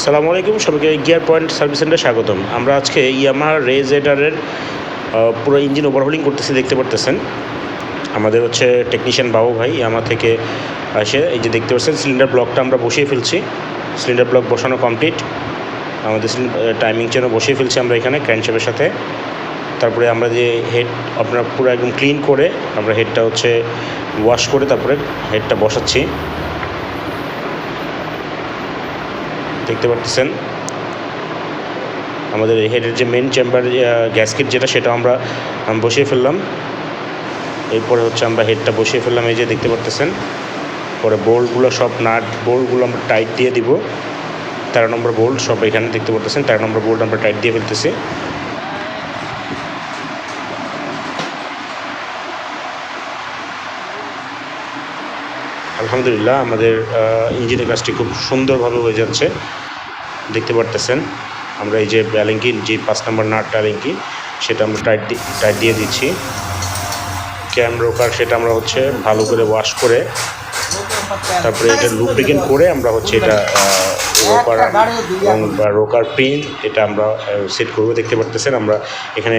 সালামু আলাইকুম, সবাইকে গিয়ার পয়েন্ট সার্ভিস সেন্টারে স্বাগতম। আমরা আজকে ইয়ামাহা রেজেডারের পুরো ইঞ্জিন ওভারহোলিং করতেছি, দেখতে পারতেছেন। আমাদের হচ্ছে টেকনিশিয়ান বাবু ভাই ইয়ামা থেকে আসে। এই যে দেখতে পাচ্ছেন সিলিন্ডার ব্লকটা আমরা বসিয়ে ফেলছি। সিলিন্ডার ব্লক বসানো কমপ্লিট আমাদের টাইমিং চেনও বসিয়ে ফেলছি আমরা এখানে ক্র্যানশেপের সাথে। তারপরে আমরা যে হেড আপনার পুরো একদম ক্লিন করে আমরা হেডটা হচ্ছে ওয়াশ করে তারপরে হেডটা বসাচ্ছি। দেখতে পাচ্ছেন আমাদের হেডের যে মেন চেম্বার গ্যাসকেট যেটা, সেটা আমরা বসিয়ে ফেললাম। এরপরে হচ্ছে আমরা হেডটা বসিয়ে ফেললাম, এই যে দেখতে পাচ্ছেন পরে বোল্টগুলো সব নাট বোল্টগুলো আমরা টাইট দিয়ে দিব। তেরো নম্বর বোল্ট সব এখানে দেখতে পাচ্ছেন তেরো নম্বর বোল্ট আমরা টাইট দিয়ে ফেলতেছি। আলহামদুলিল্লাহ, আমাদের ইঞ্জিনের কাজটি খুব সুন্দরভাবে হয়ে যাচ্ছে। দেখতে পারতেছেন, আমরা এই যে ব্যালিঙ্কি, যে পাঁচ নম্বর নাট ব্যালিঙ্কি, সেটা আমরা টাইট টাইট দিয়ে দিচ্ছি। ক্যাম রোকার সেটা আমরা হচ্ছে ভালো করে ওয়াশ করে, তারপরে এটা লুব্রিকেন্ট করে আমরা হচ্ছে এটা রোকার এবং রোকার পিন এটা আমরা সেট করব। দেখতে পারতেছেন, আমরা এখানে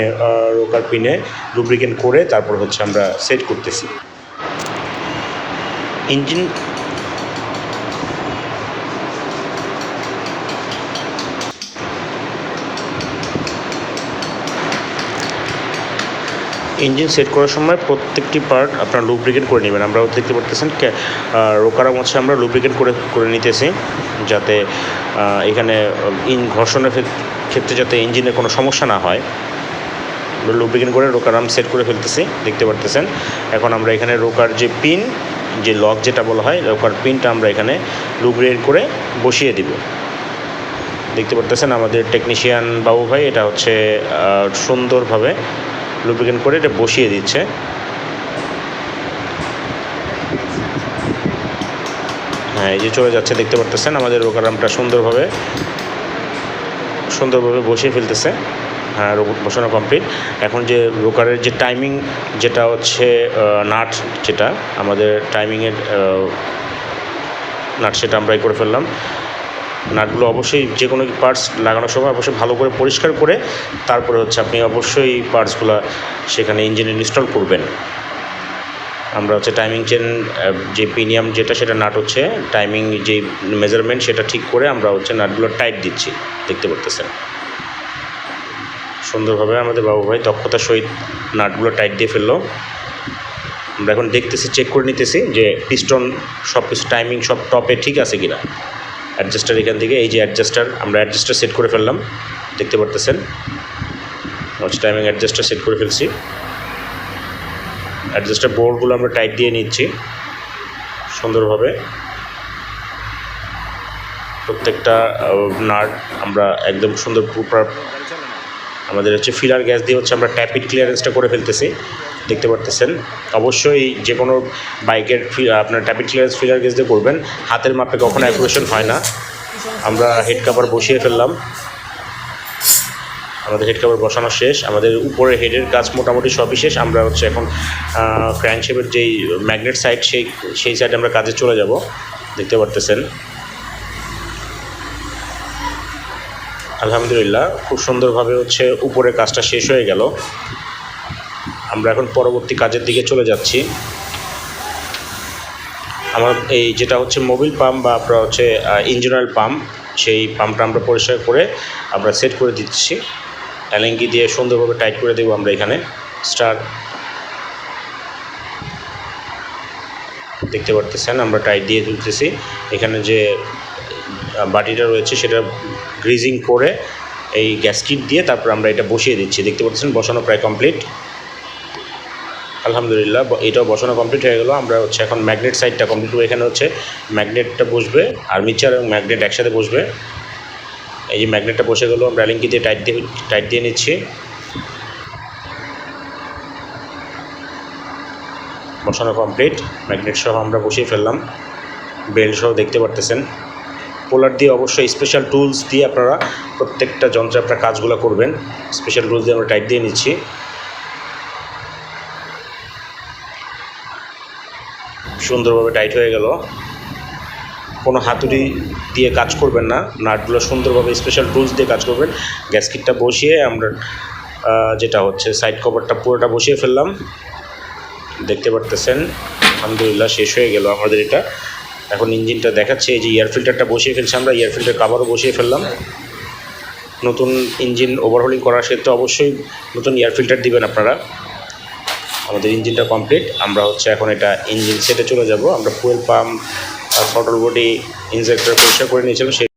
রোকার পিনে লুব্রিকেন্ট করে তারপর হচ্ছে আমরা সেট করতেছি। ইঞ্জিন ইঞ্জিন সেট করার সময় প্রত্যেকটি পার্ট আপনার লুব্রিকেট করে নেবেন। আমরা দেখতে পারতেছেন রোকারাম হচ্ছে আমরা লুব্রিকেট করে করে নিতেছি যাতে এখানে ইন ঘর্ষণের ক্ষেত্রে যাতে ইঞ্জিনের কোনো সমস্যা না হয়। লুব্রিকেট করে রোকারাম সেট করে ফেলতেছি, দেখতে পারতেছেন। এখন আমরা এখানে রোকার যে পিন যে লক যেটা বলা হয় রোকার পিনটা আমরা এখানে লুব্রিকেট করে বসিয়ে দিব। দেখতে পারতেছেন আমাদের টেকনিশিয়ান বাবু ভাই, এটা হচ্ছে সুন্দরভাবে লুব্রিকেন্ট করে এটা বসিয়ে দিচ্ছে। হ্যাঁ এই যে চলে যাচ্ছে, দেখতে পারতেছেন আমাদের রোকারামটা সুন্দরভাবে সুন্দরভাবে বসিয়ে ফেলতেছে। হ্যাঁ রো- বসানো কমপ্লিট এখন যে রোকারের যে টাইমিং যেটা হচ্ছে নাট যেটা, আমাদের টাইমিংয়ের নাট সেটা আমরা করে ফেললাম। নাটগুলো অবশ্যই যে কোনো পার্টস লাগানোর সময় অবশ্যই ভালো করে পরিষ্কার করে, তারপরে হচ্ছে আপনি অবশ্যই পার্টসগুলো সেখানে ইঞ্জিনে ইনস্টল করবেন। আমরা হচ্ছে টাইমিং চেন যে প্রিমিয়াম যেটা সেটা নাট হচ্ছে টাইমিং যে মেজারমেন্ট সেটা ঠিক করে আমরা হচ্ছে নাটগুলো টাইট দিচ্ছি, দেখতে পারতেছেন। সুন্দরভাবে আমাদের বাবু ভাই দক্ষতার সহিত নাটগুলো টাইট দিয়ে ফেলল। আমরা এখন দেখতেছি চেক করে নিতেছি যে পিস্টন সব কিছু টাইমিং সব টপে ঠিক আছে কিনা। অ্যাডজাস্টার এখান থেকে, এই যে অ্যাডজাস্টার আমরা অ্যাডজাস্টার সেট করে ফেললাম। দেখতে পারতেছেন? হচ্ছে টাইমিং অ্যাডজাস্টার সেট করে ফেলছি। অ্যাডজাস্টার বোর্ডগুলো আমরা টাইট দিয়ে নিচ্ছি সুন্দরভাবে। প্রত্যেকটা নাট আমরা একদম সুন্দর প্রপার আমাদের হচ্ছে ফিলার গ্যাস দিয়ে হচ্ছে আমরা ট্যাপিড ক্লিয়ারেন্সটা করে ফেলতেছি। দেখতে পারতেছেন? অবশ্যই যে কোনো বাইকের আপনার ট্যাপিড ক্লিয়ারেন্স ফিলার গ্যাস দিয়ে করবেন। হাতের মাপে কখনো অ্যাকুরেশন হয় না। আমরা হেড কাভার বসিয়ে ফেললাম। আমাদের হেড কাভার বসানো শেষ। আমাদের উপরে হেডের কাজ মোটামুটি সবই শেষ। আমরা হচ্ছে এখন ক্র্যানশেপের যেই ম্যাগনেট সাইড সেই সেই সাইডে আমরা কাজে চলে যাব। দেখতে পারতেছেন? আলহামদুলিল্লাহ, খুব সুন্দরভাবে হচ্ছে উপরে কাজটা শেষ হয়ে গেল। আমরা এখন পরবর্তী কাজের দিকে চলে যাচ্ছি। আমার এই যেটা হচ্ছে মোবিল পাম্প বা আপনার হচ্ছে ইঞ্জিন অয়েল পাম্প সেই পাম্পটা আমরা পরিষ্কার করে আমরা সেট করে দিচ্ছি। অ্যালেঙ্গি দিয়ে সুন্দরভাবে টাইট করে দেবো আমরা এখানে। স্টার দেখতে পারতেছেন, আমরা টাইট দিয়ে তুলতেছি। এখানে যে বাটিটা রয়েছে সেটা গ্রিজিং করে এই গ্যাসকিট দিয়ে তারপর আমরা এটা বসিয়ে দিচ্ছি। দেখতে পাচ্ছেন, বসানো প্রায় কমপ্লিট আলহামদুলিল্লাহ এটাও বসানো কমপ্লিট হয়ে গেলো। আমরা হচ্ছে এখন ম্যাগনেট সাইডটা কমপ্লিট এখানে হচ্ছে ম্যাগনেটটা বসবে আর্মিচার এবং ম্যাগনেট একসাথে বসবে। এই যে ম্যাগনেটটা বসে গেলো, আমরা র্যালিংকি দিয়ে টাইট দিয়ে টাইট দিয়ে নিচ্ছি। বসানো কমপ্লিট ম্যাগনেট সহ আমরা বসিয়ে ফেললাম। বেল্ট সহ দেখতে পারতেছেন। পোলার দিয়ে অবশ্যই স্পেশাল টুলস দিয়ে আপনারা প্রত্যেকটা যন্ত্রে আপনারা কাজগুলো করবেন। স্পেশাল টুলস দিয়ে আমরা টাইট দিয়ে নিচ্ছি। সুন্দরভাবে টাইট হয়ে গেল। কোনো হাতুড়ি দিয়ে কাজ করবেন না। নাটগুলো সুন্দরভাবে স্পেশাল টুলস দিয়ে কাজ করবেন। গ্যাস কিটটা বসিয়ে আমরা যেটা হচ্ছে সাইড কভারটা পুরোটা বসিয়ে ফেললাম। দেখতে পারতেছেন? আলহামদুলিল্লাহ শেষ হয়ে গেল আমাদের এটা। এখন ইঞ্জিনটা দেখাচ্ছে যে এয়ার ফিল্টারটা বসিয়ে ফেলছি আমরা এয়ার ফিল্টার কাভারও বসিয়ে ফেললাম। নতুন ইঞ্জিন ওভারহোলিং করার ক্ষেত্রে অবশ্যই নতুন এয়ার ফিল্টার দিবেন আপনারা। আমাদের ইঞ্জিনটা কমপ্লিট আমরা হচ্ছে এখন এটা ইঞ্জিন সেটে চলে যাব। আমরা fuel pump throttle body injector পরিষ্কার করে নিয়েছিলাম, সেই